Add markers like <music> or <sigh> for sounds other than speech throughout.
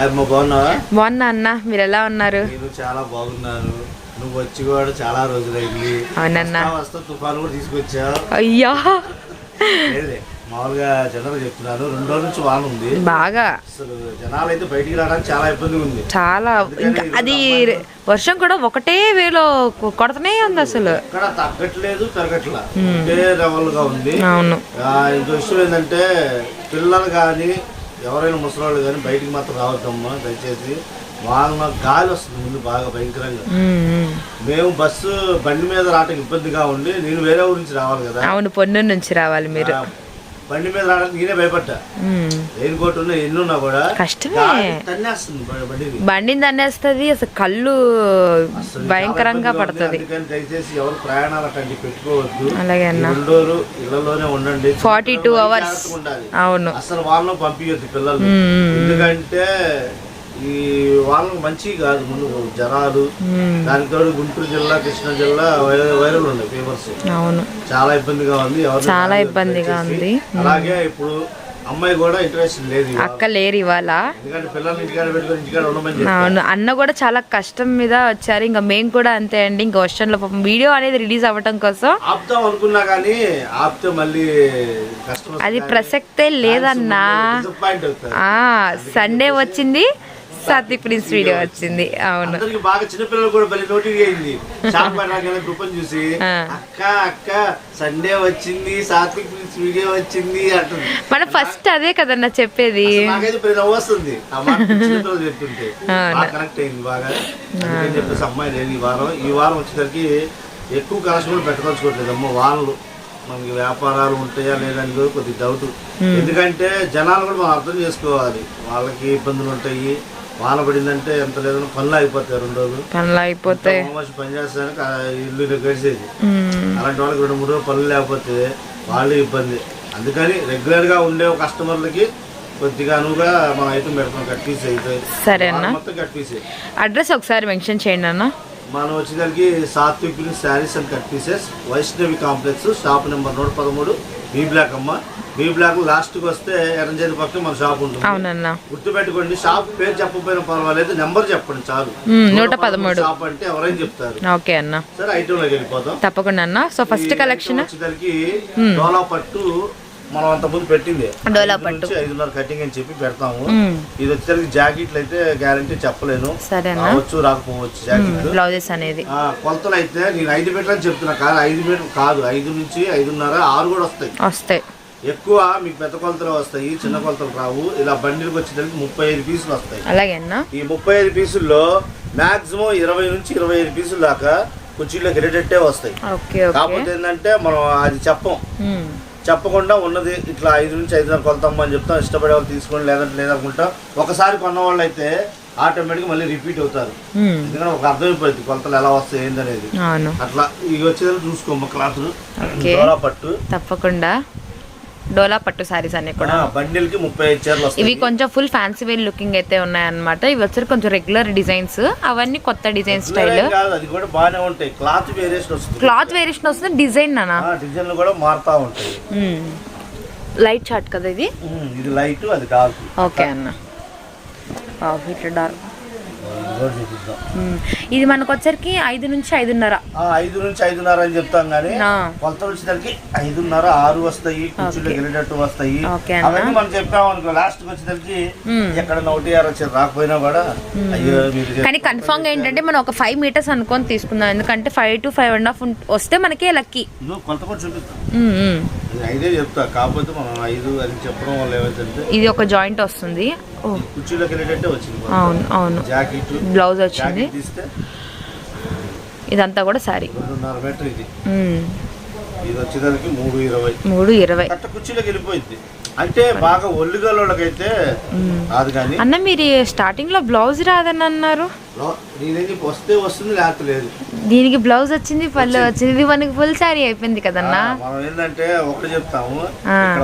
బాగున్నా అన్న మీరు ఎలా ఉన్నారు? నేను చాలా బాగున్నాను. నువ్వు వచ్చి కూడా చాలా రోజులైంది. అవునన్నా. వస్తా తుఫాను కూడా తీసుకొచ్చావు అయ్యా. మామూలుగా జనరల్ చెప్తున్నాను. రెండు రోజుల నుంచి వాన ఉంది. బాగా. అసలు జనాలు అయితే బయటికి రావడానికి చాలా ఇబ్బందిగా ఉంది. చాలా. ఇంకా అది వర్షం కూడా ఒకటే వేలో కొడతనే ఉంది అసలు. ఇక్కడ తగ్గట్లేదు పెరగట్లా. ఒకే లెవెల్గా ఉంది. అవును. ఇంకో విషయం ఏంటంటే పిల్లలు కానీ ఎవరైనా ముసలాళ్ళు కానీ బయటికి మాత్రం రావద్దమ్మా దయచేసి. వాళ్ళ గాలి వస్తుంది ముందు బాగా భయంకరంగా. మేము బస్సు బండి మీద రావడానికి ఇబ్బందిగా ఉండి నేను వేరే ఊరి నుంచి రావాలి కదా. అవును పొన్ను నుంచి రావాలి మీరు. బండి మీద రావడానికి నేనే భయపడ్డా. రెయిన్ కోట్ ఉన్నా ఎన్ని ఉన్నా కూడా కష్టమే. తన్నేస్తుంది బండిని బండిని తన్నేస్తుంది అసలు కళ్ళు భయంకరంగా. పడుతుంది. దయచేసి ఎవరు ప్రయాణాలు అట్లాంటివి పెట్టుకోవద్దు. అలాగే అన్న. రెండోరు ఇళ్ళలోనే ఉండండి. 42 చిన్నపిల్లలు hours. జాగ్రత్తగా ఉండాలి. అవును. అసలు వాళ్ళను పంపించద్దు పిల్లలు. ఎందుకంటే ఈ వాళ్ళకి మంచి కాదు ముందు జనాలు. దానికి తోడు గుంటూరు జిల్లా కృష్ణా జిల్లా వైరల్ ఉన్నాయి ఫీవర్స్ అవును. చాలా ఇబ్బందిగా ఉంది చాలా ఇబ్బందిగా. ఉంది. అలాగే ఇప్పుడు అమ్మాయి కూడా ఇంట్రెస్ట్ లేదు. అక్క లేరు ఇవాళ. అవును అన్న కూడా చాలా కష్టం మీద వచ్చారు. ఇంకా మేము కూడా అంతే అండి. ఇంకా వర్షంలో పాపం వీడియో అనేది రిలీజ్ అవ్వటం కోసం ఆపుతాం అనుకున్నా కానీ ఆపితే మళ్ళీ అది ప్రసక్తే లేదన్నా. సండే వచ్చింది. సాత్విక్ ప్రిన్స్ వీడియో వచ్చింది. అవును. బాగా చిన్నపిల్లలు కూడా భలే నోటిఫిక్ అయింది. షాప్ <laughs> గ్రూప్ చూసి. అక్క అక్క సండే వచ్చింది సాత్విక్ ప్రిన్స్ వీడియో వచ్చింది అంటుంది. మన ఫస్ట్ అదే కదన్నా చెప్పేది. వస్తుంది. <laughs> చెప్తుంటే. కనెక్ట్ అయింది బాగా. చెప్పేసి అమ్మాయి లేదు ఈ వారం ఈ వారం వచ్చేసరికి ఎక్కువ కలెక్షన్ కూడా పెట్టదలుచుకోవట్లేదు అమ్మ వాళ్ళు మనకి వ్యాపారాలు ఉంటాయా లేదని కూడా కొద్దిగా డౌట్ ఎందుకంటే జనాలు కూడా మనం అర్థం చేసుకోవాలి. వాళ్ళకి ఇబ్బందులు ఉంటాయి. వాన పడిందంటే ఎంత లేదన్నా పనులు అయిపోతాయి రెండు రోజులు. పనులు అయిపోతే పని చేస్తానికి ఇల్లు గడిచేది అలాంటి వాళ్ళకి రెండు మూడు రోజులు పనులు లేకపోతే వాళ్ళు ఇబ్బంది. అందుకని రెగ్యులర్గా ఉండే కస్టమర్లకి కొద్దిగా అనువుగా మనం ఐటమ్ పెడతాం కట్ పీస్ అయితే సరే అన్న. మొత్తం కట్ పీసే అడ్రస్ ఒకసారి మెన్షన్ చేయండి అన్న. మనం వచ్చేసరికి Satvik saris and cut pieces Vaishnavi complex shop number నూట పదమూడు బీ బ్లాక్ అమ్మ. బీ బ్లాక్ లాస్ట్కి వస్తే ఎర్రంజేది పక్కన మన షాప్ ఉంటుంది. అవునన్నా. గుర్తుపెట్టుకోండి షాప్ పేరు చెప్పకపోయినా పర్వాలేదు నెంబర్ చెప్పండి చాలు. నూట పదమూడు. షాప్ అంటే ఎవరైనా చెప్తారు. ఓకే అన్న. సరే ఐటమ్లోకి వెళ్ళిపోతాం తప్పకుండా అన్న. So first collection? వచ్చేసరికి డోలా పట్టు మనం అంత ముందు పెట్టింది. ఐదున్నర కటింగ్ అని చెప్పి పెడతాము. ఇది వచ్చేసరికి జాకెట్లు అయితే గ్యారంటీ చెప్పలేను. రావచ్చు రాకపోవచ్చు జాకెట్లు. బ్లౌజెస్ అనేది. కొలతలు అయితే నేను ఐదు మీటర్లు అని చెప్తున్నా. కాదు ఐదు మీటర్ కాదు ఐదు నుంచి ఐదున్నర ఆరు కూడా వస్తాయి. వస్తాయి. ఎక్కువ మీకు పెద్ద కొలతలు వస్తాయి చిన్న కొలతలు రావు. ఇలా బండిలకు వచ్చేసరికి ముప్పై ఐదు పీసులు వస్తాయి. అలాగే ఈ ముప్పై ఐదు పీసుల్లో మాక్సిమం ఇరవై నుంచి ఇరవై ఐదు పీసుల దాకా కుర్చీలోకి రేటెట్టే వస్తాయి. కాకపోతే ఏంటంటే మనం అది చెప్పం. చెప్పకుండా ఉన్నది ఇట్లా ఐదు నుంచి ఐదున్నర కొలతమ్మ అని చెప్తాం. ఇష్టపడే వాళ్ళు తీసుకోండి లేదంటే లేదనుకుంటాం. ఒకసారి కొన్న వాళ్ళు అయితే ఆటోమేటిక్గా మళ్ళీ రిపీట్ అవుతారు. ఎందుకంటే ఒక అర్థమైపోయింది కొలతలు ఎలా వస్తాయి ఏందనేది. అట్లా ఇవి వచ్చేది చూసుకోమ్మ. డోలా పట్టు. తప్పకుండా. డోలా పట్టు సారీస్ అన్ని కూడా. బండిల్కి ముప్పై ఇవి కొంచెం ఫుల్ ఫ్యాన్సీ వేర్ లుకింగ్ అయితే ఉన్నాయన్నమాట. ఇవి వచ్చి కొంచెం రెగ్యులర్ డిజైన్స్ అవన్నీ కొత్త డిజైన్ స్టైల్ అది కూడా బాగానే ఉంటాయి. క్లాత్ వేరియేషన్ వస్తుంది. క్లాత్ వేరియేషన్ వస్తుంది డిజైన్ నానా ఆ, డిజైన్లు కూడా మారుతా ఉంటాయి. లైట్ చార్ట్ కదా ఇది? ఇది లైట్ అది డార్క్ ఓకే అన్న. ఇట్లా డార్క్ ఇది మనకు వచ్చరికి ఐదు నుంచి ఐదున్నర. ఐదు నుంచి ఐదున్నర అని చెప్తాం కానీ ఆ, కొలతలు వచ్చేసరికి ఐదున్నర ఆరు వస్తాయి కుర్చీలో వెళ్ళేటట్టు వస్తాయి. అవన్నీ మనం చెప్పాం అనుకో లాస్ట్ వచ్చేసరికి. ఎక్కడ ఒకటి ఆరు వచ్చి రాకపోయినా కూడా అయ్యో కానీ కన్ఫామ్ ఏంటంటే మనం ఒక ఫైవ్ మీటర్స్ అనుకొని తీసుకుందాం. ఎందుకంటే five to five and half వస్తే మనకే లక్కీ కొలత కూడా చూపిస్తాం ఐదే చెప్తా కాకపోతే మనం ఐదు అది చెప్పడం వల్ల ఏమైందంటే ఇది ఒక జాయింట్ వస్తుంది. కుర్చీలోకి వెళ్ళేటట్టే వచ్చింది అవును అవును. జాకెట్ బ్లౌజ్ వచ్చింది. ఇదంతా కూడా సారీ. మూడు ఇరవై. అంటే బాగా ఒళ్ళుగలోళ్ళకైతే రాదు కానీ అన్న మీరు స్టార్టింగ్లో బ్లౌజ్ రాదని అన్నారు. వస్తే వస్తుంది లేదు. దీనికి బ్లౌజ్ వచ్చింది పళ్ళు వచ్చింది. ఇది మనకి ఫుల్ సారీ అయిపోయింది కదన్నా. మనం ఏంటంటే ఒకటి చెప్తాము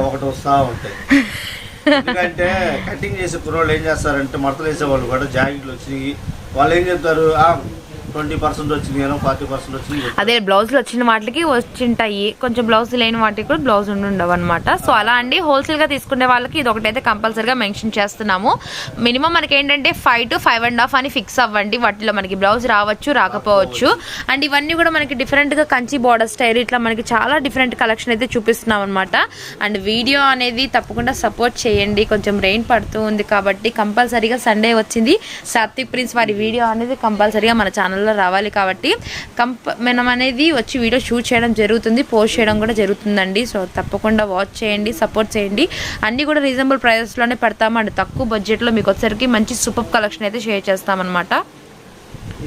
ఒకటి వస్తా ఉంటాయి. <laughs> ఎందుకంటే కటింగ్ చేసే కుర్రోళ్ళు ఏం చేస్తారంటే మడతలు వేసే వాళ్ళు కూడా జాకెట్లు వచ్చి వాళ్ళు ఏం చెప్తారు "ఆ, ట్వంటీ పర్సెంట్ వచ్చింది ఫార్టీ పర్సెంట్ వచ్చింది. అదే బ్లౌజులు వచ్చిన వాటికి వచ్చింటాయి. కొంచెం బ్లౌజ్ లేని వాటికి కూడా బ్లౌజ్ ఉండి ఉండవు అనమాట సో అలా అండి హోల్సేల్గా తీసుకునే వాళ్ళకి ఇది ఒకటైతే కంపల్సరీగా మెన్షన్ చేస్తున్నాము. మినిమం మనకి ఏంటంటే five to five and half అని ఫిక్స్ అవ్వండి. వాటిలో మనకి బ్లౌజ్ రావచ్చు రాకపోవచ్చు. అండ్ ఇవన్నీ కూడా మనకి డిఫరెంట్గా కంచి బార్డర్ స్టైల్ ఇట్లా మనకి చాలా డిఫరెంట్ కలెక్షన్ అయితే చూపిస్తున్నాం అనమాట అండ్ వీడియో అనేది తప్పకుండా సపోర్ట్ చేయండి. కొంచెం రెయిన్ పడుతూ ఉంది కాబట్టి కంపల్సరీగా సండే వచ్చింది. సాత్విక్ ప్రిన్స్ వారి వీడియో అనేది కంపల్సరీగా మన ఛానల్లో రావాలి కాబట్టి కంప మనం అనేది వచ్చి వీడియో షూట్ చేయడం జరుగుతుంది పోస్ట్ చేయడం కూడా జరుగుతుందండి. సో తప్పకుండా వాచ్ చేయండి సపోర్ట్ చేయండి. అన్నీ కూడా రీజనబుల్ ప్రైజెస్లోనే పెడతాము అండ్. తక్కువ బడ్జెట్లో మీకు వచ్చరికి మంచి సూపర్ కలెక్షన్ అయితే షేర్ చేస్తామన్నమాట.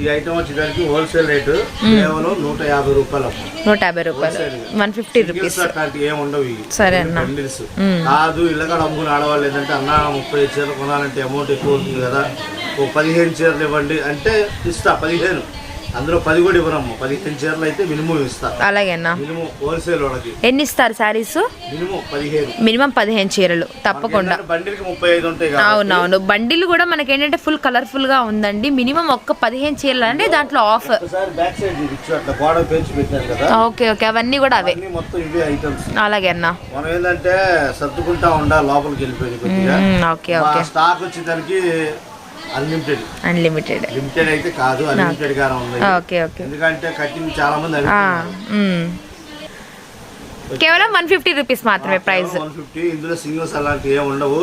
ఈ ఐటమ్ వచ్చేసరికి హోల్సేల్ రేటు కేవలం నూట యాభై రూపాయలు. నూట యాభై రూపాయలు. వన్ ఫిఫ్టీ రూపీస్ అట్లాంటివి ఏమి ఉండవు. సరే అన్న. బండిల్స్ కాదు ఇళ్ళకాడ అమ్ముకుని ఆడవాళ్ళు ఏంటంటే అన్న ముప్పై చీరలు కొనాలంటే అమౌంట్ ఎక్కువ అవుతుంది కదా. ఒక పదిహేను చీరలు ఇవ్వండి. అంటే ఇస్తా పదిహేను. అందులో పది కూడా ఇవ్వరమ్మ. పదిహేను చీరలు అయితే మినిమం ఇస్తా. అలాగే మినిమం హోల్సేల్ వాళ్ళకి. ఎన్ని ఇస్తారు శారీస్ మినిమం పదిహేను. మినిమం పదిహేను చీరలు తప్పకుండా. బండిల్కి ముప్పై ఐదు ఉంటాయి అవునవును. బండిల్ కూడా మనకి ఏంటంటే ఫుల్ కలర్ఫుల్గా ఉందండి. మినిమం ఒక్క పదిహేను చీరలు అంటే దాంట్లో ఆఫ్ ఓకే ఓకే. అవన్నీ కూడా అవే. మొత్తం ఇవే ఐటమ్స్ అలాగే అన్న మనం ఏంటంటే సర్దుకుంటా ఉండాలి లోపలికి వెళ్ళిపోయింది ఓకే ఓకే. స్టాక్ వచ్చేదానికి అన్లిమిటెడ్ అన్లిమిటెడ్ లిమిటెడ్ అయితే కాదు అన్లిమిటెడ్ గానే ఉంది. Okay okay. ఎందుకంటే కటింగ్ చాలా మంది. కేవలం వన్ ఫిఫ్టీ రూపీస్ మాత్రమే ప్రైస్. వన్ ఫిఫ్టీ ఇందులో సింగిల్స్ అలాంటివి ఏమి ఉండవు.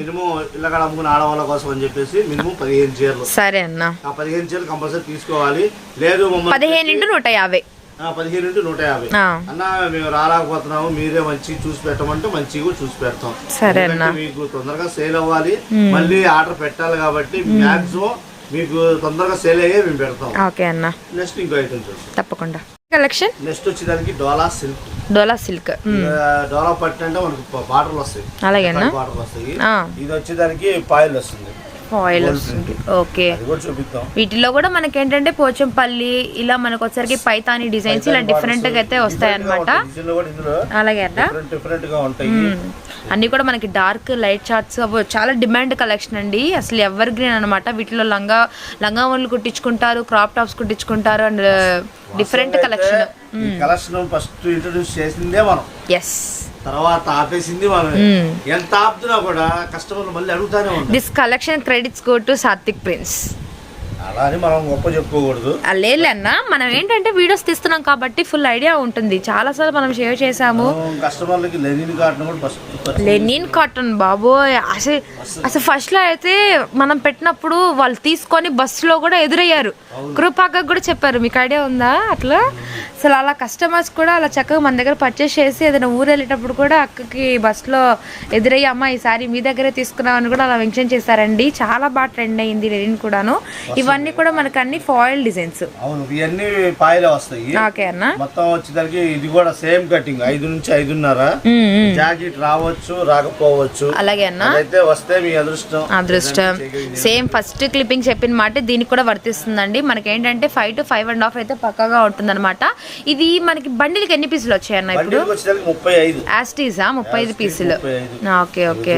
మినిమం ఇళ్ళకాడ అమ్ముకుని ఆడవాళ్ళ కోసం అని చెప్పేసి మినిమం పదిహేను చీరలు. సరే అన్న. ఆ పదిహేను చీరలు కంపల్సరీ తీసుకోవాలి. లేదు పదిహేను నూట యాభై. పదిహేను నుండి నూట యాభై. అన్న మేము రాలేకపోతున్నాము మీరే మంచి చూసి పెట్టమంటే కూడా చూసి పెడతాం. సరే మీకు తొందరగా సేల్ అవ్వాలి మళ్ళీ ఆర్డర్ పెట్టాలి కాబట్టి మాక్సిమం మీకు తొందరగా సేల్ అయ్యే మేము పెడతాం. ఓకే అన్న. నెక్స్ట్ ఇంకో ఐటమ్ తప్పకుండా. కలెక్షన్? నెక్స్ట్ వచ్చేదానికి డోలా సిల్క్. డోలా సిల్క్. డోలా పట్టు అంటే మనకు బార్డర్లు వస్తాయి. అలాగే బార్డర్లు వస్తాయి. ఇది వచ్చేదానికి పాయిల్ వస్తుంది. ఆయిల్ వస్తుంది ఓకే వీటిలో కూడా మనకి ఏంటంటే పోచంపల్లి ఇలా మనకు వచ్చరికి పైతాని డిజైన్స్ ఇలా డిఫరెంట్గా అయితే వస్తాయి అనమాట అలాగే అన్న? కూడా మనకి డార్క్ లైట్ చార్ట్స్ అవి చాలా డిమాండ్ కలెక్షన్ అండి. అసలు ఎవర్ గ్రీన్ అనమాట వీటిలో లంగా లంగా వాళ్ళు కుట్టించుకుంటారు crop tops కుట్టించుకుంటారు and different collection collection first introduce చేసిందే మనం. ఎస్ తర్వాత ఆపేసింది మనం ఎంత ఆపుతున్నా కూడా కస్టమర్లు మళ్ళీ అడుగుతానే ఉంటారు. This collection credits go to Satvik prince అలా అని మనం గొప్ప చెప్పుకోకూడదు. లేలే అన్న మనం ఏంటంటే వీడియోస్ తీస్తున్నాం కాబట్టి ఫుల్ ఐడియా ఉంటుంది. చాలాసార్లు మనం షేర్ చేసాము కస్టమర్లకి లెనిన్ కాటన్ కూడా లెనిన్ కాటన్ బాబోయ్. అసలు అసలు ఫస్ట్లో అయితే మనం పెట్టినప్పుడు వాళ్ళు తీసుకొని బస్సులో కూడా ఎదురయ్యారు. కృపాక కూడా చెప్పారు మీకు ఐడియా ఉందా? అట్లా. అసలు అలా కస్టమర్స్ కూడా అలా చక్కగా మన దగ్గర పర్చేస్ చేసి ఏదైనా ఊరు వెళ్ళేటప్పుడు కూడా అక్కకి బస్సులో ఎదురయ్యి అమ్మ ఈసారి మీ దగ్గరే తీసుకున్నామని కూడా అలా మెన్షన్ చేశారండి. చాలా బాగా ట్రెండ్ అయింది లెనిన్ కూడాను. ఇవన్నీ కూడా మనకు అన్ని ఫాయిల్ డిజైన్స్ అవును ఇవన్నీ పాయలే వస్తాయి. ఓకే అన్న. మొత్తం వచ్చేసరికి ఇది కూడా సేమ్ కటింగ్ ఐదు నుంచి ఐదున్నర. ఉమ్, ఉమ్. జాకెట్ రావచ్చు రాకపోవచ్చు. అలాగే అన్న. అదైతే వస్తే మీ అదృష్టం. అదృష్టం. సేమ్ ఫస్ట్ క్లిప్పింగ్ చెప్పిన మాట దీనికి కూడా వర్తిస్తుందండి. మనకి ఏంటంటే five to five and half అయితే పక్కాగా ఉంటుందన్నమాట. ఇది మనకి బండిలకి ఎన్ని పీసులు వచ్చాయన్న ఇప్పుడు? ముప్పై ఐదు. యాస్టీసా? ముప్పై ఐదు పీసులు. Okay okay.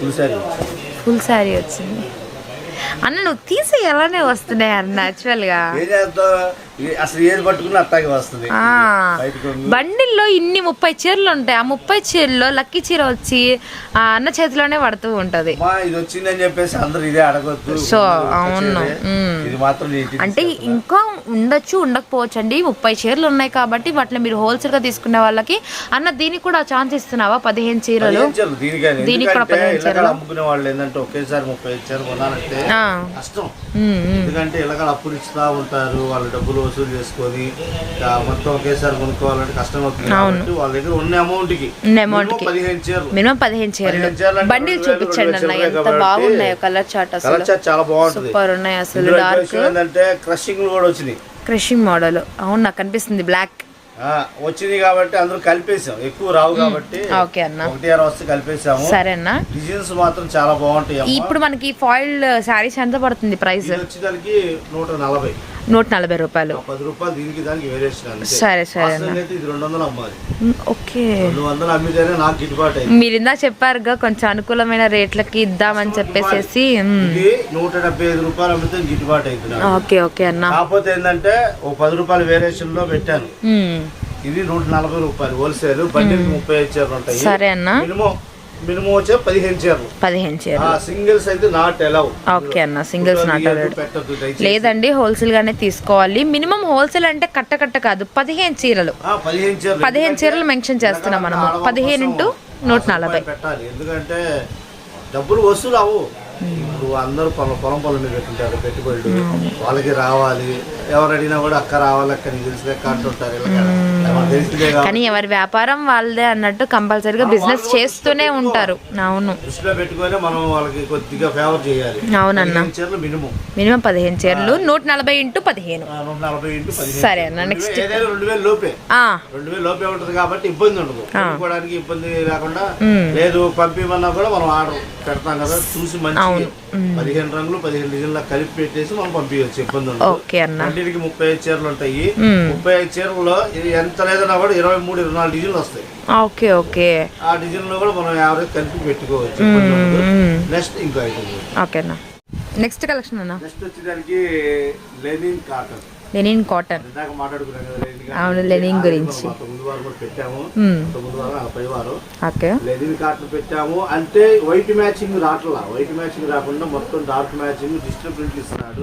Full sari full వచ్చింది. అన్న నువ్వు తీసి ఎలానే వస్తున్నాయి అన్న యాక్చువల్గా అసలు ఏది పట్టుకున్నా అట్టాగే వస్తుంది. ఆ. బయటకు వంగు. బండిల్లో ఇన్ని ముప్పై చీరలు ఉంటాయి. ఆ ముప్పై చీరల్లో లక్కీ చీర వచ్చి ఆ అన్న చేతిలోనే పడుతూ ఉంటది. అమ్మా ఇది వచ్చిందని చెప్పేసి అందరు ఇదే అడగొద్దు. సో, అవును. ఇది మాత్రం అంటే ఇంకా ఉండొచ్చు ఉండకపోవచ్చు అండి ముప్పై చీరలు ఉన్నాయి కాబట్టి వాటిని మీరు హోల్సేల్గా తీసుకునే వాళ్ళకి అన్న దీనికి కూడా ఛాన్స్ ఇస్తున్నావా? పదిహేను చీరలు? చీరలు దీనికి కూడా పదిహేను ఇళ్ళకాడ అమ్ముకునే వాళ్ళు ఏంటంటే ఒకేసారి ముప్పై చీరలు కొనాలంటే కష్టం. ఎందుకంటే ఇళ్ళకాడ అప్పులు ఇస్తా ఉంటారు వాళ్ళు డబ్బులు వసూలు చేసుకొని మొత్తం ఒకేసారి కొనుక్కోవాలంటే కష్టం అవుతుంది కాబట్టి వాళ్ళ దగ్గర ఉన్న అమౌంట్కి. పదిహేను చీరలు. మినిమం పదిహేను చీరలు. బండిల్ చూపించండి అన్న ఎంత బాగున్నాయో కలర్ చార్ట్ అసలు. కలర్ చార్ట్ చాలా బాగుంటుంది. సూపర్ ఉన్నాయి అసలు డార్క్ ఏంటంటే క్రషింగ్ కూడా వచ్చినాయి. క్రషింగ్ మోడల్ అవును నాకు కనిపిస్తుంది బ్లాక్ వచ్చింది కాబట్టి అందరూ కలిపేసాం ఎక్కువ రావు కాబట్టి ఓకే అన్న. ఒకటి ఆరు వస్తే కలిపేసాము సరే అన్న. డిజైన్స్ మాత్రం చాలా బాగుంటాయి. ఇప్పుడు మనకి ఫాయిల్ శారీస్ ఎంత పడుతుంది ప్రైస్ వచ్చేదానికి నూట నలభై. నూట నలభై రూపాయలు. ఆ పది రూపాయలు దీనికి దానికి వేరియేషన్ అంతే. సరే సరే అన్న. వాస్తవంగా అయితే ఇది రెండు వందలు అమ్మాలి. మ్, ఓకే. రెండు వందలు అమ్మితేనే నాకు గిట్టుబాటు అయింది. మీరు ఇందా చెప్పారుగా కొంచెం అనుకూలమైన రేట్లకి ఇద్దామని చెప్పేసి నూట డెబ్బై ఐదు రూపాయలు అమ్మితే గిట్టుబాటు నాకు. ఓకే ఓకే అన్న. కాకపోతే ఏంటంటే ఓ పది రూపాయలు వేరియేషన్లో పెట్టాను. ఇది నూట నలభై రూపాయలు. హోల్సేల్ బండికి ముప్పై ఉంటాయి. సరే అన్న. మినిమం మినిమం వచ్చే పదిహేను చీరలు. పదిహేను చీరలు. సింగిల్స్ అయితే నాట్ ఎలవ్ ఓకే అన్న సింగిల్స్ నాట్ లేదండి హోల్సేల్ గానే తీసుకోవాలి. మినిమం హోల్సేల్ అంటే కట్ట కట్ట కాదు పదిహేను చీరలు. పదిహేను చీరలు. మెన్షన్ చేస్తున్నాం మనము. పదిహేను ఇంటూ నూట నలభై. ఎందుకంటే డబ్బులు వసూలు అవు ఇప్పుడు అందరూ పొలం పొలం పొలం మీద పెట్టుంటారు పెట్టుబడులు. వాళ్ళకి రావాలి. ఎవరు అడిగినా కూడా అక్క రావాలి అక్క నీకు తెలిసిన అక్క అంటుంటారు ఇలా. కానీ ఎవరి వ్యాపారం వాళ్ళదే అన్నట్టు కంపల్సరీగా బిజినెస్ చేస్తూనే ఉంటారు. అవును. అవునన్న. మినిమం మినిమం పదిహేను చీరలు నూట నలభై ఇంటూ పదిహేను. సరే అన్న నెక్స్ట్ కాబట్టి ఇబ్బంది ఉండదు. కొనుక్కోవడానికి ఇబ్బంది లేకుండా. లేదు పంపిమన్నా కూడా మనం ఆర్డర్ పెడతాం కదా చూసి మంచి. పదిహేను రంగులు పదిహేను డిజైన్ల కలిపి పెట్టేసి మనం పంపించవచ్చు ఇబ్బంది ఉండదు. ఓకే అన్న. వడ్డీకి ముప్పై ఐదు చీరలు ఉంటాయి. ముప్పై ఐదు చీరల్లో ఇది ఎంత లేదన్నా కూడా ఇరవై మూడు ఇరవై నాలుగు డిజైన్లు వస్తాయి. Okay okay. ఆ డిజైన్లో కూడా మనం యావరేజ్ కలిపి పెట్టుకోవచ్చు. నెక్స్ట్ ఇంకో ఐటమ్. ఓకే అన్న నెక్స్ట్ కలెక్షన్ అన్న. నెక్స్ట్ వచ్చేదానికి లెనిన్ కాటన్. Linen cotton. అవును, లెనిన్ గురించి. ముందు వారం కూడా పెట్టాము. మ్మ్. తొమ్మిది వారం నలభై వారం. ఓకే. లెనిన్ కాటన్ పెట్టాము. అంటే వైట్ మ్యాచింగ్ రావట్లా వైట్ మ్యాచింగ్ రాకుండా మొత్తం డార్క్ మ్యాచింగ్ డిజిటల్ ప్రింట్ ఇస్తున్నాడు.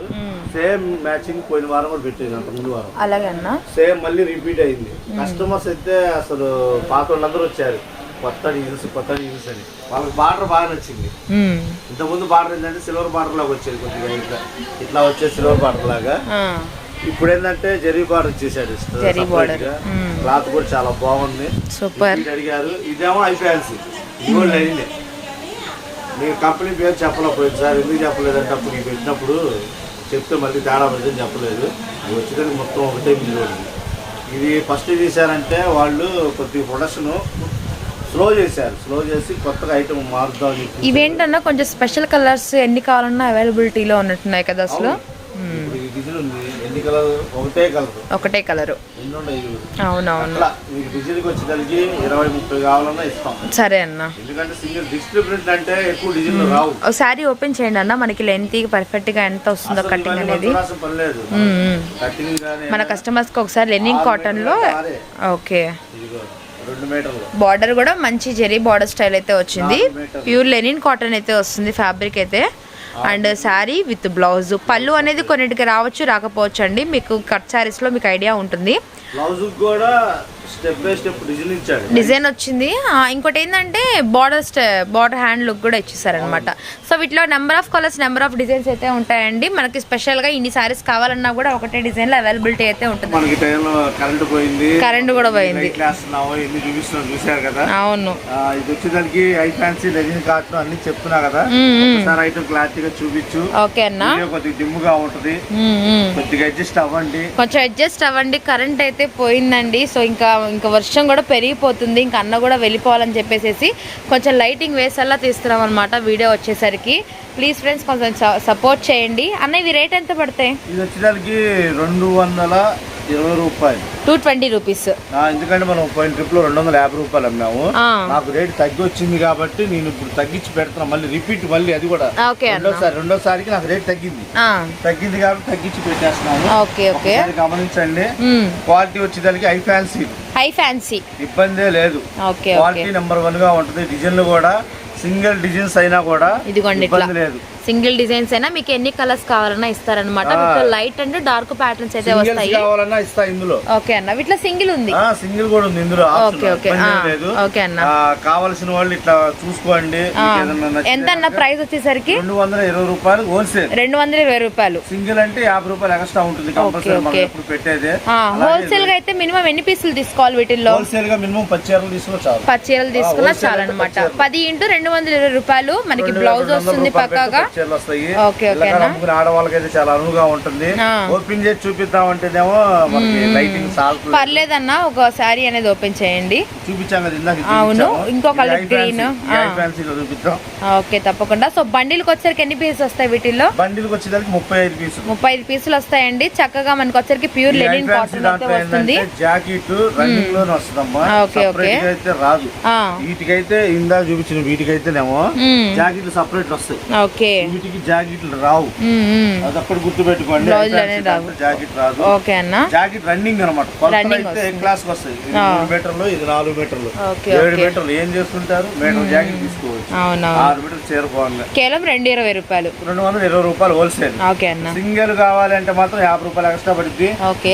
సేమ్ మ్యాచింగ్ పోయిన వారం కూడా పెట్టేది అంత ముందు వారం. అలాగే అన్న. సేమ్ మళ్ళీ రిపీట్ అయింది. కస్టమర్స్ అయితే అసలు పాత వాళ్ళందరూ వచ్చారు. కొత్త డిజైన్స్ కొత్త డిజైన్స్ అని. వాళ్ళకి బార్డర్ బాగా నచ్చింది. ఇంతకుముందు బార్డర్ ఏంటంటే సిల్వర్ బార్డర్ లాగా వచ్చేది కొద్దిగా ఇట్లా. ఇట్లా వచ్చే సిల్వర్ బార్డర్ లాగా. ఇప్పుడు ఏంటంటే జరీ బార్డర్ ఇచ్చేసాడు జరీ. క్లాత్ కూడా చాలా బాగుంది. సూపర్. అడిగారు ఇదేమో ఐఫాన్సీ మీరు కంపెనీ పేరు చెప్పలేకపోయింది సార్ ఎందుకు చెప్పలేదంటే అప్పుడు నీకు పెట్టినప్పుడు చెప్తే మళ్ళీ తేడా పడుతుంది చెప్పలేదు. ఇది వచ్చేదానికి మొత్తం ఒకటే మిల్లు ఇది ఫస్ట్ తీశారంటే వాళ్ళు కొద్దిగా ప్రొడక్షన్ స్లో చేశారు. స్లో చేసి కొత్తగా ఐటమ్ మారుద్దాం ఇవేంటన్నా కొంచెం స్పెషల్ కలర్స్ ఎన్ని కావాలన్నా అవైలబిలిటీలో ఉన్నట్టున్నాయి కదా అసలు ఇప్పుడు ఈ డిజైన్ ఉంది ఎన్ని కలర్ ఒకటే కలర్. ఒకటే? అవునవును. అట్లా మీకు డిజైన్కి వచ్చేదానికి ఇరవై ముప్పై కావాలన్నా ఇస్తాం. సరే అన్న. ఎందుకంటే సింగిల్ డిజిటల్ ప్రింట్ అంటే ఎక్కువ డిజైన్లు రావు. ఓ శారీ ఓపెన్ చేయండి అన్న మనకి లెంత్ పర్ఫెక్ట్గా ఎంత వస్తుందో కటింగ్ అనేది. మన కస్టమర్స్కి ఒకసారి లెనిన్ కాటన్లో. ఓకే. బార్డర్ కూడా మంచి జెరీ బార్డర్ స్టైల్ అయితే వచ్చింది. ప్యూర్ లెనిన్ కాటన్ అయితే వస్తుంది ఫ్యాబ్రిక్ అయితే. And sari with blouse. పళ్ళు అనేది కొన్నిటికి రావచ్చు రాకపోవచ్చు అండి మీకు కట్ శారీస్లో మీకు ఐడియా ఉంటుంది. బ్లౌజ్ కూడా స్టెప్ బై స్టెప్ డిజైన్ ఇచ్చాడు డిజైన్ వచ్చింది. ఇంకోటి ఏంటంటే బార్డర్ బార్డర్ హ్యాండ్ లుక్ కూడా ఇచ్చేసారనమాట సో వీటిలో number of colours number of designs అయితే ఉంటాయండి. మనకి స్పెషల్గా ఇన్ని సారీస్ కావాలన్నా కూడా ఒకటే డిజైన్లో అవైలబిలిటీ అయితే ఉంటుంది. మనకి టైంలో కరెంట్ పోయింది. కరెంట్ కూడా పోయింది. చూసారు కదా? అవును. ఆ, ఇది వచ్చేదానికి ఐ ఫ్యాన్సీ లెజిన్ కాటన్ అన్ని చెప్తున్నా కదా. మ్మ్, మ్మ్. ఒకసారి ఐటమ్ క్లారిటీగా చూపించు. ఓకే అన్న. వీడియో కొద్దిగా డిమ్గా ఉంటది. మ్మ్, మ్మ్. కొద్దిగా అడ్జస్ట్ అవ్వండి. కొంచెం అడ్జస్ట్ అవ్వండి. కరెంట్ అయితే పోయిందండి. సో ఇంకా ఇంకా వర్షం కూడా పెరిగిపోతుంది ఇంకా అన్న కూడా వెళ్ళిపోవాలని చెప్పేసి కొంచెం లైటింగ్ వేసేలా తీస్తున్నాం అనమాట వీడియో వచ్చేసరికి. ప్లీజ్ ఫ్రెండ్స్ కొంచెం సపోర్ట్ చేయండి. అన్న ఇవి రేట్ ఎంత పడతాయి? ఇది వచ్చేదానికి రెండు వందల ఇరవై రూపాయలు. టూ ట్వంటీ రూపీస్ ఎందుకంటే మనం పోయిన ట్రిప్లో రెండు వందల యాభై రూపాయలు అమ్మాము. నాకు రేట్ తగ్గి వచ్చింది కాబట్టి నేను ఇప్పుడు తగ్గించి పెడుతున్నా. మళ్ళీ రిపీట్ మళ్ళీ అది కూడా. రెండోసారి రెండోసారికి నాకు రేట్ తగ్గింది. తగ్గింది కాబట్టి తగ్గించి పెట్టేస్తున్నాను ఓకే ఓకే. గమనించండి. క్వాలిటీ వచ్చేదానికి ఐ ఫ్యాన్సీ హై ఫ్యాన్సీ. ఇబ్బందే లేదు. క్వాలిటీ నెంబర్ వన్గా ఉంటుంది. డిజైన్లు కూడా సింగిల్ డిజైన్స్ అయినా కూడా ఇదిగోండి ఇబ్బంది లేదు. సింగిల్ డిజైన్స్ అయినా మీకు ఎన్ని కలర్స్ కావాలన్నా ఇస్తారనమాట లైట్ అండ్ డార్క్ ప్యాటర్న్స్ అయితే వస్తాయి. కావాలన్నా ఇస్తా ఇందులో. ఓకే అన్న. వీటిలో సింగిల్ ఉంది. సింగిల్ కూడా ఉంది ఇందులో. ఓకే, అన్న. కావాల్సిన వాళ్ళు ఇట్లా చూసుకోండి. ఎంత అన్న ప్రైస్ వచ్చేసరికి? రెండు వందల ఇరవై రూపాయలు హోల్సేల్. రెండు వందల ఇరవై రూపాయలు. సింగిల్ అంటే యాభై రూపాయలు ఎక్స్ట్రా ఉంటుంది కంపల్సరీ పెట్టేదే. హోల్సేల్గా అయితే మినిమం ఎన్ని పీసులు తీసుకోవాలి వీటిల్లో? హోల్సేల్గా మినిమం పది చీరలు తీసుకున్నా చాలు. పది చీరలు తీసుకున్నా చాలు అనమాట పది ఇంటూ రెండు వందల ఇరవై రూపాయలు మనకి బ్లౌజ్ వస్తుంది పక్కాగా. చీరలు వస్తాయి. అమ్ముకునే ఆడవాళ్ళకి అయితే చాలా అనువుగా ఉంటుంది. ఓపెన్ చేసి చూపిద్దాం అంటేనేమో మనకి లైటింగ్ పర్లేదన్నా ఒక శారీ అనేది ఓపెన్ చేయండి. చూపించాం కదా ఇందాక అవును. ఇంకో ఆ. ఫ్యాన్సీలో చూపిద్దాం. ఓకే తప్పకుండా. సో బండిల్కి వచ్చరికి ఎన్ని పీసెస్ వస్తాయి వీటిల్లో? బండిల్కి వచ్చేసరికి ముప్పై ఐదు పీసులు ముప్పై ఐదు పీసులు వస్తాయండి. చక్కగా మనకు వచ్చరికి ప్యూర్ లెనిన్ కాటన్ వస్తుంది. జాకెట్ రన్నింగ్లోనే వస్తుందమ్మా. ఆ, ఓకే, ఓకే. అయితే రాదు. వీటికైతే ఇందాక చూపించిన వీటికైతేనేమో. జాకెట్లు సపరేట్ వస్తాయి. ఓకే. వీటికి జాకెట్లు రావు. అది అప్పుడు గుర్తు పెట్టుకోండి Blouse అనేది రావు. జాకెట్ రాదు. ఓకే అన్న. జాకెట్ రన్నింగ్ అనమాట అయితే. క్లాస్ వస్తాయి. మూడు మీటర్లు ఇది నాలుగు మీటర్లు. ఏడు. మీటర్లు ఏం చేసుకుంటారు మీటర్ జాకెట్ తీసుకోవచ్చు. ఆరు మీటర్లు చేరుకోవాలి. కేవలం రెండు ఇరవై రూపాయలు. రెండు వందల ఇరవై రూపాయలు హోల్సేల్. ఓకే అన్న. సింగిల్ కావాలంటే మాత్రం యాభై రూపాయలు ఎక్స్ట్రా పడుద్ది.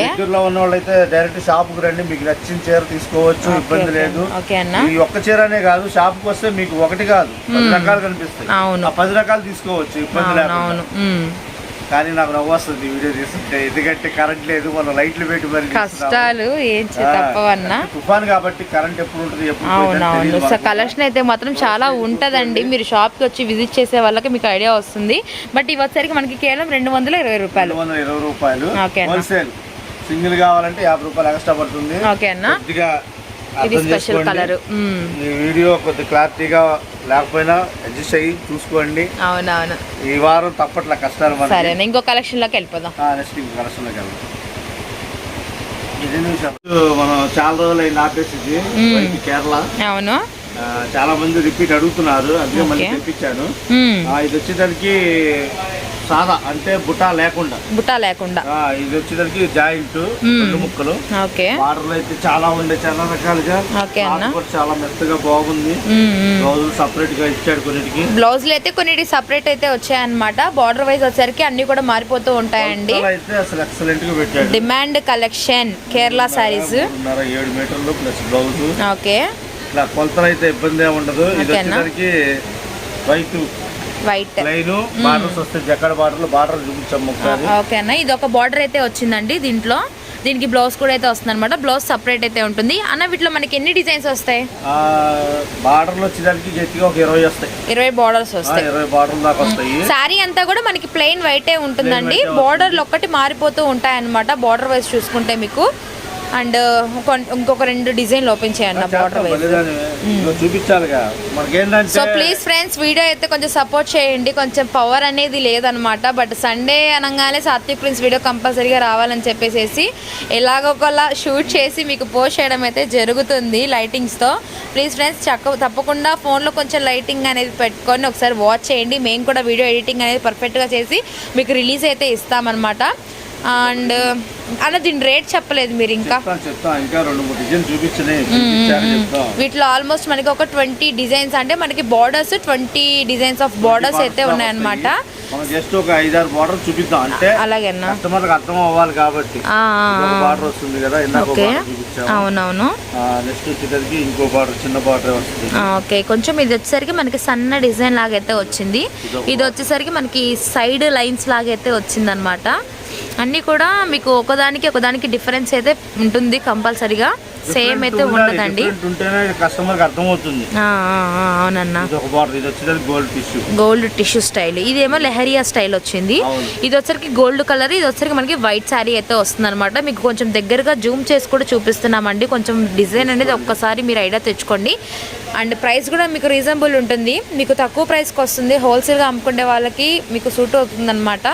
దగ్గరలో ఉన్న వాళ్ళైతే డైరెక్ట్ షాప్కు రండి. మీకు నచ్చిన చీర తీసుకోవచ్చు ఇబ్బంది. లేదు. ఓకే అన్న. ఈ ఒక్క చీరనే కాదు షాప్కు వస్తే మీకు ఒకటి కాదు. పది రకాలు కనిపిస్తాయి. పది రకాలు తీసుకోవచ్చు. ఇబ్బంది లేకుండా. కానీ నాకు నవ్వు వస్తుంది వీడియో తీస్తుంటే. ఎందుకంటే కరెంట్ లేదు మనం లైట్లు పెట్టి మరి. కష్టాలు ఏం తప్పవన్నా. తుఫాన్ కాబట్టి కరెంట్ ఎప్పుడు ఉంటుంది ఎప్పుడు. కలెక్షన్ అయితే మాత్రం చాలా ఉంటదండి. మీరు షాప్కి వచ్చి విజిట్ చేసే వాళ్ళకి మీకు ఐడియా వస్తుంది. బట్ ఇవి వచ్చరికి మనకి కేవలం రెండు వందల ఇరవై రూపాయలు. ఇరవై రూపాయలు. హోల్సేల్ సింగిల్ కావాలంటే యాభై రూపాయలు ఎక్స్ట్రా పడుతుంది. ఓకే అన్న. ఇది స్పెషల్. కలర్ ఈ వీడియో కొద్ది క్లారిటీగా లేకపోయినా అడ్జస్ట్ అయ్యి చూసుకోండి. అవునవును. ఈ వారం తప్పట్ల కష్టాలు సరే ఇంకో కలెక్షన్లోకి వెళ్ళిపోదాం. నెక్స్ట్ ఇంకో కలెక్షన్లోకి వెళ్దాం. ఇది నిమిషం మనం చాలా రోజులు అయింది ఆపేసి ఇది బయట కేరళ. అవును. చాలా మంది రిపీట్ అడుగుతున్నారు అందుకే మళ్ళీ. తెప్పించాను. ఇది వచ్చేసరికి సాదా అంటే బుటా లేకుండా. బుట్టా లేకుండా. ఇది వచ్చేసరికి జాయింట్ రెండు ముక్కలు. ఓకే. బార్డర్లు అయితే చాలా ఉండే చాలా రకాలుగా. ఓకే అన్న. చాలా మెత్తగా బాగుంది. బ్లౌజులు సపరేట్గా ఇచ్చాడు కొన్నిటికి. బ్లౌజులు అయితే కొన్ని సపరేట్ అయితే వచ్చాయన్నమాట. బార్డర్ వైజ్ వచ్చరికి అన్ని కూడా మారిపోతూ ఉంటాయండి. అయితే అసలు ఎక్సలెంట్గా పెట్టాడు. డిమాండ్ కలెక్షన్ కేరళ సారీస్ ఏడు మీటర్లు ప్లస్ బ్లౌజ్. ఓకే. ఇట్లా కొలతలు అయితే ఇబ్బంది ఉండదు. ఇది? వచ్చేసరికి వైట్ వైట్ లైన్ బార్డర్స్ వస్తాయి జక్కడ బార్డర్లు బార్డర్ చూపించాం ఒకసారి. ఓకే అన్న. ఇది ఒక బార్డర్ అయితే వచ్చిందండి దీంట్లో. దీనికి బ్లౌజ్ కూడా అయితే వస్తుంది అనమాట బ్లౌజ్ సపరేట్ అయితే ఉంటుంది. అన్న వీటిలో మనకి ఎన్ని డిజైన్స్ వస్తాయి? గట్టిగా ఒక ఇరవై వస్తాయి. ఇరవై బార్డర్స్ వస్తాయి. ఇరవై బార్డర్లు దాకా వస్తాయి. శారీ అంతా కూడా మనకి ప్లెయిన్ వైటే ఉంటుందండి. బార్డర్లు ఒక్కటి మారిపోతూ ఉంటాయి అనమాట బార్డర్ వైజ్ చూసుకుంటే మీకు. అండ్ ఇంకొక రెండు డిజైన్లు ఓపెన్ చేయండి border wise so please friends video అయితే కొంచెం సపోర్ట్ చేయండి. కొంచెం పవర్ అనేది లేదనమాట. బట్ సండే అనగానే సాత్విక్ ప్రిన్స్ వీడియో కంపల్సరీగా రావాలని చెప్పేసి ఎలాగోకలా షూట్ చేసి మీకు పోస్ట్ చేయడం అయితే జరుగుతుంది లైటింగ్స్తో ప్లీజ్ ఫ్రెండ్స్ చక్క తప్పకుండా ఫోన్లో కొంచెం లైటింగ్ అనేది పెట్టుకొని ఒకసారి వాచ్ చేయండి. మేము కూడా వీడియో ఎడిటింగ్ అనేది పర్ఫెక్ట్గా చేసి మీకు రిలీజ్ అయితే ఇస్తామన్నమాట. అండ్ అన్న దీని రేట్ చెప్పలేదు మీరు ఇంకా. వీటిలో ఆల్మోస్ట్ మనకి ఒక ట్వంటీ డిజైన్స్ అంటే మనకి borders twenty designs of borders అయితే ఉన్నాయన్నమాట. జస్ట్ ఒక ఐదారు బార్డర్ చూపిద్దాం. అంటే అలాగేనా? అర్థం అవ్వాలి కాబట్టి. బార్డర్ వస్తుంది కదా ఇందాక అవునవును. నెక్స్ట్ వచ్చేసరికి ఇంకో బార్డర్ చిన్న బార్డర్ వస్తుంది. ఓకే. కొంచెం ఇది వచ్చేసరికి మనకి సన్న డిజైన్ లాగా అయితే వచ్చింది ఇది వచ్చేసరికి మనకి సైడ్ లైన్స్ లాగా అయితే వచ్చింది అనమాట అన్నీ కూడా మీకు ఒకదానికి ఒకదానికి డిఫరెన్స్ అయితే ఉంటుంది కంపల్సరీగా. సేమ్ అయితే ఉండదండి. అవునన్నా. గోల్డ్ టిష్యూ స్టైల్ ఇదేమో లెహరియా స్టైల్ వచ్చింది. ఇది వచ్చరికి గోల్డ్ కలర్ ఇది వచ్చరికి మనకి వైట్ శారీ అయితే వస్తుంది అనమాట మీకు కొంచెం దగ్గరగా జూమ్ చేసి కూడా చూపిస్తున్నామండి. కొంచెం డిజైన్ అనేది ఒక్కసారి మీరు ఐడియా తెచ్చుకోండి. అండ్ ప్రైస్ కూడా మీకు రీజనబుల్ ఉంటుంది. మీకు తక్కువ ప్రైస్కి వస్తుంది. హోల్సేల్గా అమ్ముకునే వాళ్ళకి మీకు సూట్ అవుతుంది అనమాట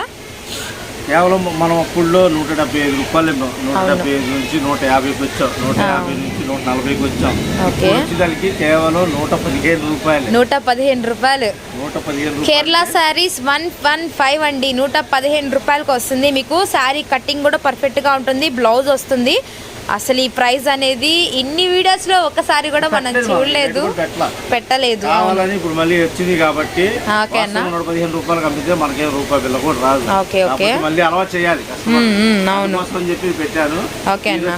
కేవలం మనం అప్పుడులో నూట డెబ్బై ఐదు రూపాయలు. నూట. డెబ్బై ఐదు నుంచి నూట యాభైకి వచ్చాం. నూట. యాభై నుంచి నూట నలభైకి వచ్చాం. వచ్చేదానికి కేవలం నూట పదిహేను రూపాయలు. నూట పదిహేను రూపాయలు. నూట పదిహేను Kerala saris one one five అండి. నూట పదిహేను రూపాయలకి వస్తుంది. మీకు శారీ కటింగ్ కూడా పర్ఫెక్ట్గా ఉంటుంది. బ్లౌజ్ వస్తుంది. అసలు ఈ ప్రైస్ అనేది ఇన్ని వీడియోస్లో ఒక్కసారి కూడా మనం చూడలేదు. పెట్టలేదు కావాలని ఇప్పుడు మళ్ళీ వచ్చింది కాబట్టి ఓకే అన్న. పదిహేను రూపాయలు అమ్మితే మనకేం రూపాయి బిల్ల కూడా రాదు. Okay, okay. కాకపోతే మళ్ళీ అలవాటు చేయాలి అవును. అని చెప్పి పెట్టాను. ఓకే అన్న.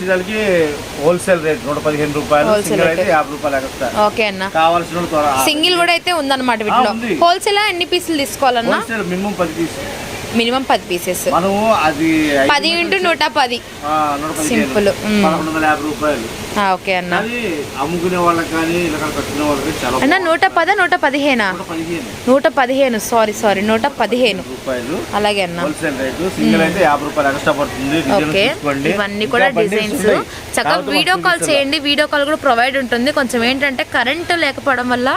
హోల్సేల్ రేట్ నూట పదిహేను రూపాయలు. సింగిల్. అయితే యాభై రూపాయలు ఎక్స్ట్రా. ఓకే అన్న. కావాల్సిన సింగిల్ కూడా అయితే ఉందన్నమాట వీటిలో. హోల్సేల్ ఎన్ని పీసులు తీసుకోవాలన్నా? మినిమం పది పీస్ మినిమం పది పీసెస్. మనము అది ఐదు పది ఇంటూ నూట పది. సింపుల్. మ్మ్. పదకొండు వందల యాభై రూపాయలు. ఆ, ఓకే అన్న. కానీ అమ్ముకునే వాళ్ళకి కానీ ఇలా కట్టుకునే వాళ్ళకి చాలా అన్న నూట పద నూట పదిహేనా? నూట పదిహేను. సారీ సారీ నూట పదిహేను రూపాయలు. అలాగే అన్న. హోల్సేల్ రేటు సింగిల్ అయితే యాభై రూపాయలు ఎక్స్ట్రా పడుతుంది. డిజైన్ ఓకే ఇవన్నీ కూడా డిజైన్స్. చక్కగా వీడియో కాల్. చేయండి. వీడియో కాల్ కూడా ప్రొవైడ్ ఉంటుంది. కొంచెం ఏంటంటే కరెంట్ లేకపోవడం వల్ల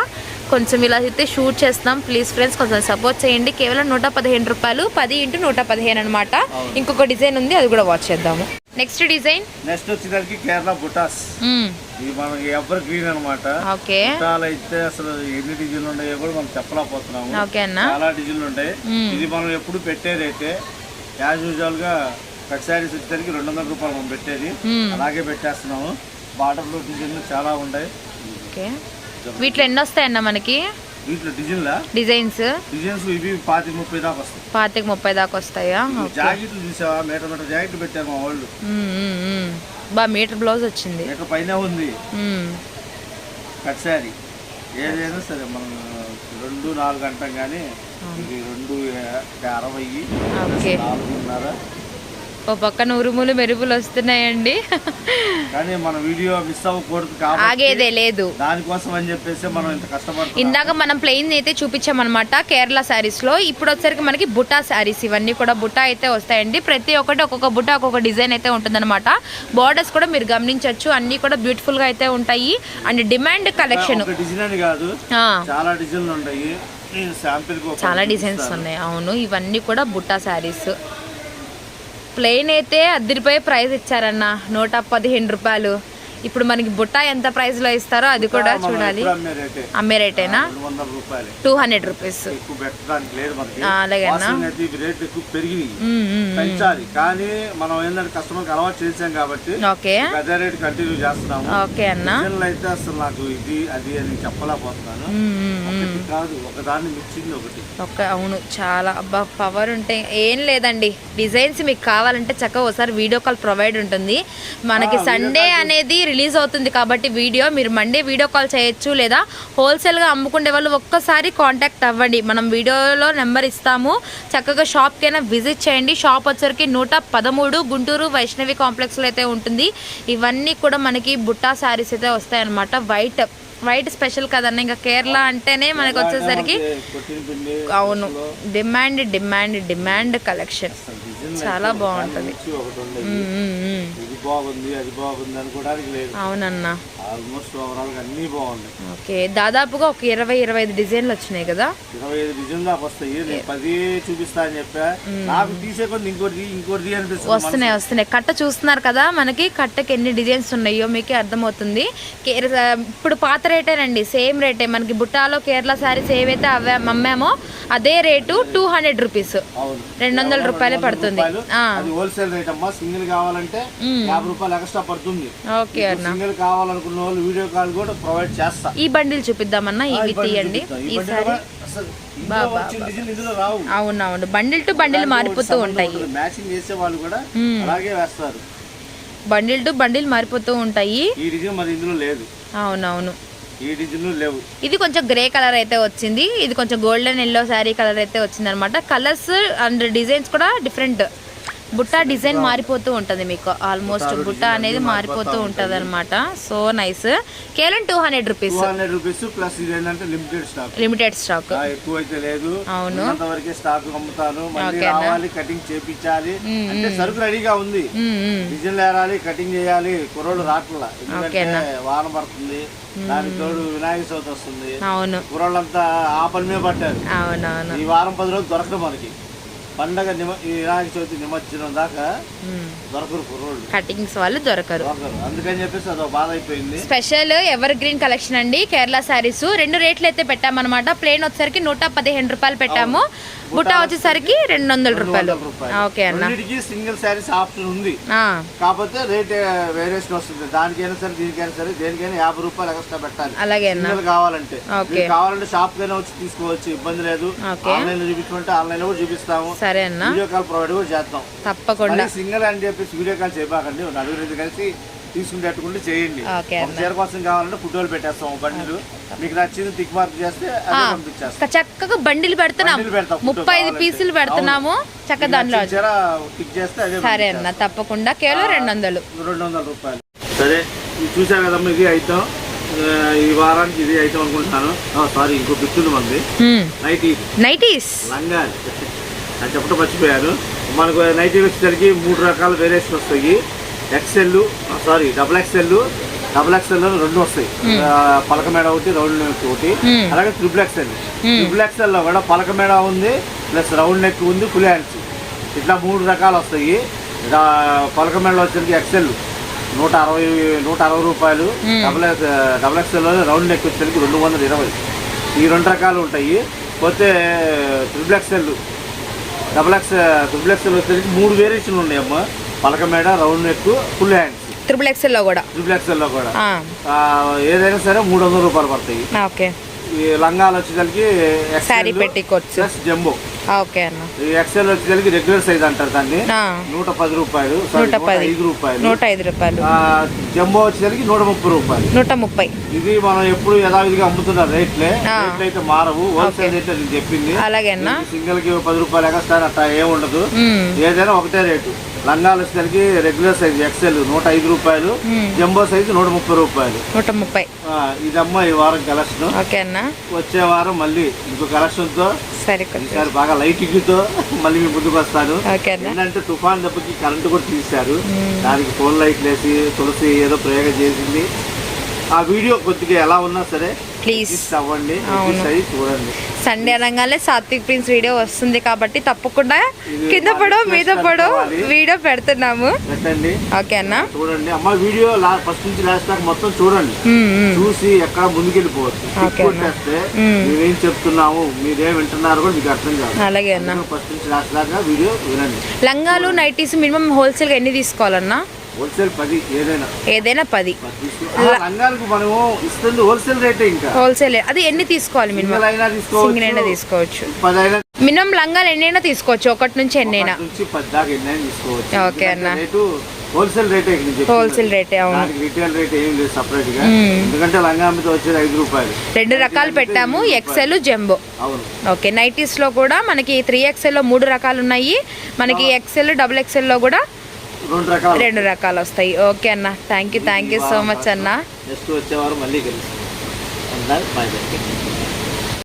కొంచెం ఇలా అయితే షూట్ చేస్తాం ప్లీజ్ ఫ్రెండ్స్ కొంచెం సపోర్ట్ చేయండి. కేవలం నూట పదిహేను రూపాయలు. పది ఇంటూ నూట పదిహేను అనమాట ఇంకొక డిజైన్ ఉంది అది కూడా వాచ్ చేద్దాము. నెక్స్ట్ డిజైన్ నెక్స్ట్ వచ్చేసరికి కేరళ బుటాస్. ఇది మనకి ఎవర్ గ్రీన్ అనమాట ఓకే. బుటాలు అయితే అసలు ఎన్ని డిజైన్లు ఉన్నాయో కూడా మనం చెప్పలేకపోతున్నాము. చాలా డిజైన్లు ఉంటాయి. మ్మ్. ఇది మనం ఎప్పుడు పెట్టేదైతే యాజ్ యూజువల్గా కట్ శారీస్ వచ్చేసరికి రెండు వందల రూపాయలు మనం పెట్టేది. మ్మ్. అలాగే పెట్టేస్తున్నాము. బార్డర్లో డిజైన్లు చాలా ఉంటాయి. ఓకే. వీటిలో ఎన్ని వస్తాయన్న మనకి? వీటిలో డిజైన్లా? డిజైన్స్. డిజైన్స్ ఇవి పాతి ముప్పై దాకా వస్తాయి. పాతిక ముప్పై దాకా వస్తాయా? జాకెట్లు చూసావా? మీటర్ మీటర్ జాకెట్ పెట్టారు మా వాళ్ళు. బా మీటర్ బ్లౌజ్ వచ్చింది. మీటర్ పైన ఉంది. కట్ శారీ. ఏదైనా సరే మనం రెండు నాలుగు అంటాం కానీ ఇది రెండు అరవై నాలుగున్నర. ఓ పక్కన ఉరుములు మెరుపులు వస్తున్నాయండి. కానీ మన వీడియో మిస్ అవ్వకూడదు కాబట్టి ఆగేదే లేదు. దానికోసం అని చెప్పేసి మనం ఇంత కష్టపడుతున్నాం. ఇందాక మనం ప్లెయిన్ అయితే చూపించామన్నమాట కేరళ శారీస్లో. ఇప్పుడు వచ్చరికి మనకి బుటా శారీస్ ఇవన్నీ కూడా బుటా అయితే వస్తాయండి. ప్రతి ఒక్కటి ఒక్కొక్క బుటా ఒక్కొక్క డిజైన్ అయితే ఉంటుందన్నమాట. బార్డర్స్ కూడా మీరు గమనించవచ్చు. అన్ని కూడా బ్యూటిఫుల్గా అయితే ఉంటాయి. అండ్ డిమాండ్ కలెక్షన్ డిజైన్ కాదు. చాలా డిజైన్లు ఉంటాయి. చాలా డిజైన్స్ ఉన్నాయి. అవును. ఇవన్నీ కూడా బుట్టా శారీస్ ప్లెయిన్ అయితే అద్దరిపై ప్రైస్ ఇచ్చారన్న. నూట పదిహేను రూపాయలు. ఇప్పుడు మనకి బుట్ట ఎంత ప్రైస్లో ఇస్తారో అది కూడా చూడాలి. అమ్మే రేటేనా? Two hundred rupees. ఎక్కువ పెట్టడానికి లేదు మనకి. ఆ, అలాగే అన్న. వాసన అయితే ఇవి రేట్లు ఎక్కువ పెరిగినాయి. పెంచాలి. కానీ మనం ఏంటంటే కస్టమర్కి అలవాటు చేసాం కాబట్టి ఓకే. అదే రేట్ కంటిన్యూ చేస్తున్నాము. ఓకే అన్న. అయితే అసలు నాకు ఇది అది అని చెప్పలేకపోతున్నాను. కాదు ఒకదాన్ని మించింది ఒకటి. అవును చాలా. అబ్బా పవర్ ఉంటే ఏం లేదండి. డిజైన్స్ మీకు కావాలంటే చక్కగా ఒకసారి వీడియో కాల్ ప్రొవైడ్ ఉంటుంది. మనకి సండే అనేది రిలీజ్ అవుతుంది కాబట్టి వీడియో మీరు మండే వీడియో కాల్ చేయొచ్చు లేదా హోల్సేల్గా అమ్ముకునే వాళ్ళు ఒక్కసారి కాంటాక్ట్ అవ్వండి. మనం వీడియోలో నెంబర్ ఇస్తాము. చక్కగా షాప్కైనా విజిట్ చేయండి. షాప్ వచ్చరికి నూట పదమూడు గుంటూరు వైష్ణవి కాంప్లెక్స్లో అయితే ఉంటుంది. ఇవన్నీ కూడా మనకి బుట్టా శారీస్ అయితే వస్తాయన్నమాట. వైట్ వైట్ స్పెషల్ కదన్న ఇంకా కేరళ అంటేనే మనకి వచ్చేసరికి అవును. డిమాండ్ డిమాండ్ డిమాండ్ కలెక్షన్ చాలా బాగుంటుంది. బాగుంది అది బాగుంది అనుకోవడానికి లేదు. అవునన్న. ఆల్మోస్ట్ ఓవరాల్గా అన్ని బాగున్నాయి. ఓకే దాదాపుగా ఒక ఇరవై ఇరవై ఐదు డిజైన్లు వచ్చినాయి కదా? ఇరవై ఐదు దాకా వస్తాయి. నేను పది చూపిస్తా అని చెప్పా. నాకు తీసే ఇంకోటి ఇంకోటి అనిపిస్తుంది వస్తున్నాయి వస్తున్నాయి. కట్ట చూస్తున్నారు కదా మనకి కట్టకి ఎన్ని డిజైన్స్ ఉన్నాయో మీకు అర్థమవుతుంది. ఇప్పుడు పాత రేటేనండి సేమ్ రేటే. మనకి బుట్టాలో కేరళ శారీస్ ఏవైతే అవే అమ్మామో అదే రేటు టూ హండ్రెడ్ రూపీస్. రెండు వందల రూపాయలే పడుతుంది. హోల్సేల్ రేట్ అమ్మా. సింగిల్ కావాలంటే యాభై రూపాయలు ఎక్స్ట్రా పడుతుంది. ఓకే అన్న. సింగిల్ కావాలనుకున్న వాళ్ళు వీడియో కాల్ కూడా ప్రొవైడ్ చేస్తా. ఈ బండిల్ చూపిద్దామన్నా ఇవి తీయండి అవునవును. బండిల్ టు బండిల్ మారిపోతూ ఉంటాయి. మ్యాచింగ్ చేసే వాళ్ళు కూడా అలాగే వేస్తారు. బండిల్ టు బండిల్ మారిపోతూ ఉంటాయి. ఈ డిజైన్ మరి ఇందులో లేదు. అవునవును. ఈ డిజైన్ లేవు. ఇది కొంచెం గ్రే కలర్ అయితే వచ్చింది. ఇది కొంచెం గోల్డెన్ ఎల్లో శారీ కలర్ అయితే వచ్చింది అనమాట కలర్స్ అండ్ డిజైన్స్ కూడా డిఫరెంట్. బుట్ట డిజైన్ మారిపోతూ ఉంటుంది మీకు. ఆల్మోస్ట్ బుట్ట అనేది మారిపోతూ ఉంటుంది. అనమాట సో నైస్ కేవలం two hundred rupees hundred rupees plus ఇది ఏంటంటే లిమిటెడ్ స్టాక్ లిమిటెడ్ స్టాక్ ఎక్కువ అయితే లేదు. అవును. వరకే స్టాక్ అమ్ముతాను. మళ్ళీ రావాలి కటింగ్ చేపించాలి. అంటే సరుకు రెడీగా ఉంది. డిజైన్ ఏరాలి కటింగ్ చేయాలి. కుర్రోళ్ళు రాట్ల. ఎందుకంటే వాన పడుతుంది. దానికి తోడు వినాయక చవితి వస్తుంది. అవును. కుర్రోళ్ళంతా ఆ పని మీద పట్టారు అవునవును. ఈ వారం పది రోజులు దొరకదు మనకి. పండగ వినాయక చవితి నిమజ్జనం దాకా దొరకరు కుర్రోళ్ళు. కటింగ్స్ వాళ్ళు దొరకరు. అందుకని చెప్పేసి అదొక బాధ అయిపోయింది స్పెషల్ ఎవర్ గ్రీన్ కలెక్షన్ అండి కేరళ శారీస్. రెండు రేట్లు అయితే పెట్టామన్నమాట. ప్లేన్ వచ్చేసరికి నూట పదిహేను రూపాయలు పెట్టాము. బుట్ట వచ్చేసరికి రెండు వందల రూపాయలు. ఓకే అన్న. సింగిల్ శారీస్ ఆప్షన్ ఉంది. కాకపోతే రేట్ వేరియేషన్ వస్తుంది. దానికైనా సరే దీనికైనా సరే దేనికైనా యాభై రూపాయలు ఎక్స్ట్రా పెట్టాలి. అలాగే కావాలంటే. కావాలంటే షాప్ కైనా వచ్చి తీసుకోవచ్చు. ఇబ్బంది లేదు. ఆన్లైన్లో చూపించమంటే ఆన్లైన్లో కూడా చూపిస్తాము. సరే అన్న. వీడియో కాల్ ప్రొవైడ్ కూడా చేస్తాం తప్పకుండా. సింగిల్ అని చెప్పేసి వీడియో కాల్ చేయబాకండి. నలుగురు కలిసి తీసుకునేట్టుకుంటే చేయండి. చీర కోసం కావాలంటే ఫోటోలు పెట్టేస్తాం. బండిలు. మీకు నచ్చింది టిక్ మార్క్ చేస్తే పంపించేస్తాం. చక్కగా బండిలు పెడుతున్నాం. ముప్పై ఐదు. పీసులు పెడుతున్నాము. చక్క మీకు దానిలో నచ్చిన చీర టిక్ చేస్తే అదే సరే అన్న తప్పకుండా. కేవలం రెండు వందలు రెండు వందల రూపాయలు. సరే చూసారు కదమ్మా ఇది ఐటమ్. ఈ వారానికి ఇది ఐటమ్ అనుకుంటున్నాను. సారీ ఇంకో నైట్ ఇది నైటీస్ లంగా అని చెప్పడం మర్చిపోయాను. మనకు నైటీ వచ్చేసరికి మూడు రకాల వేరియేషన్ వస్తాయి. XL sorry double XL double XL రెండు వస్తాయి. పలక మేడ ఒకటి రౌండ్ నెక్ ఒకటి. అలాగే ట్రిపుల్ ఎక్సెల్ ట్రిపుల్ ఎక్సెల్లో కూడా పలక మేడ ఉంది ప్లస్ రౌండ్ నెక్ ఉంది ఫుల్ హ్యాండ్స్ ఇట్లా మూడు రకాలు వస్తాయి. పలక మేడలో వచ్చేసరికి ఎక్సెల్ నూట అరవై నూట అరవై రూపాయలు. Double X double XL round neck వచ్చేసరికి రెండు వందల ఇరవై. ఈ రెండు రకాలు ఉంటాయి. పోతే triple XL double X triple XL వచ్చేసరికి మూడు వేరియేషన్లు ఉన్నాయమ్మా. పలక మేడ round neck full hands. Triple ఎక్స్ఎల్లో కూడా? ట్రిపుల్ ఎక్స్ఎల్లో కూడా. ఆ, ఆ, ఏదైనా సరే మూడు వందల రూపాయలు పడతాయి. ఓకే. ఈ లంగాలు వచ్చేసరికి శారీ పెట్టికోవచ్చు ప్లస్ జంబో ఓకే అన్న. ఈ ఎక్స్ఎల్ వచ్చేసరికి రెగ్యులర్ సైజ్ అంటారు దాన్ని. నూట పది రూపాయలు నూట పది. ఐదు రూపాయలు. నూట ఐదు రూపాయలు. జంబో వచ్చేసరికి నూట ముప్పై రూపాయలు. నూట ముప్పై. ఇది మనం ఎప్పుడు యథావిధిగా అమ్ముతున్న రేట్లే. రేట్లు అయితే మారవు. హోల్సేల్ రేట్ నేను చెప్పింది. అలాగే సింగిల్కి పది రూపాయలు ఎక్స్ట్రా అట్లా ఏం ఉండదు. ఉమ్, ఏదైనా ఒకటే రేటు. లంగాలు వచ్చేసరికి రెగ్యులర్ సైజ్ ఎక్సెల్ నూట ఐదు రూపాయలు. జంబో సైజు నూట ముప్పై రూపాయలు. నూట ముప్పై. ఆ, ఇదమ్మా ఈ వారం కలెక్షన్ ఓకే అన్న. వచ్చే వారం మళ్ళీ ఇంకో కలెక్షన్తో సరే ఈసారి బాగా లైటింగ్తో మళ్ళీ మీ ముందుకు వస్తాను. ఏంటంటే తుఫాన్ దెబ్బకి కరెంటు కూడా తీశారు. దానికి ఫోన్ లైట్లు వేసి తులసి ఏదో ప్రయోగం చేసింది. ఆ వీడియో కొద్దిగా ఎలా ఉన్నా సరే ప్లీజ్. అవ్వండి చూడండి. సండే అనగానే సాత్విక్ ప్రిన్స్ వీడియో వస్తుంది కాబట్టి తప్పకుండా కింద పడో మీద పడో. వీడియో పెడుతున్నాము. ఓకే అన్న? చూడండి. అమ్మ వీడియో ఫస్ట్ నుంచి లాస్ట్ దాకా మొత్తం చూడండి. చూసి ఎక్కడ ముందుకెళ్ళిపోవచ్చు. మ్మ్. చెప్తున్నాము మీరేం వింటున్నారు కూడా మీకు అర్థం కాదు. అలాగే అన్న. ఫస్ట్ నుంచి లాస్ట్ దాకా వీడియో వినండి. లంగాలు నైటీస్ మినిమం హోల్సేల్గా ఎన్ని తీసుకోవాలన్నా? హోల్సేల్ పది ఏదైనా. ఏదైనా పది. రంగాలకు మనము ఇస్తుంది హోల్సేల్ రేటే ఇంకా. హోల్సేల్. అది ఎన్ని తీసుకోవాలి మినిమం? అయినా సింగిల్ అయినా తీసుకోవచ్చు. తీసుకోవచ్చు. మినిమం లంగాలు ఎన్నైనా తీసుకోవచ్చు. ఒకటి నుంచి ఎన్నైనా. ఒకటి నుంచి పది దాకా ఎన్నైనా తీసుకోవచ్చు. ఓకే అన్న. రేటు హోల్సేల్ రేటే. హోల్సేల్ రేటే అవును. దానికి రిటైల్ రేట్ ఏం లేదు సపరేట్గా. ఎందుకంటే లంగా మీద వచ్చేది ఐదు రూపాయలు. రెండు రకాలు పెట్టాము. ఎక్సెల్ జంబో అవును. ఓకే నైటీస్లో కూడా మనకి త్రీ ఎక్స్ఎల్లో మూడు రకాలు ఉన్నాయి. మనకి ఎక్సెల్ డబుల్ ఎక్సెల్లో కూడా రెండు రకాలు వస్తాయి. ఓకే అన్న. Thank you thank you so much అన్న. నెక్స్ట్ వచ్చేవారు మళ్ళీ కలుస్తాం. Bye bye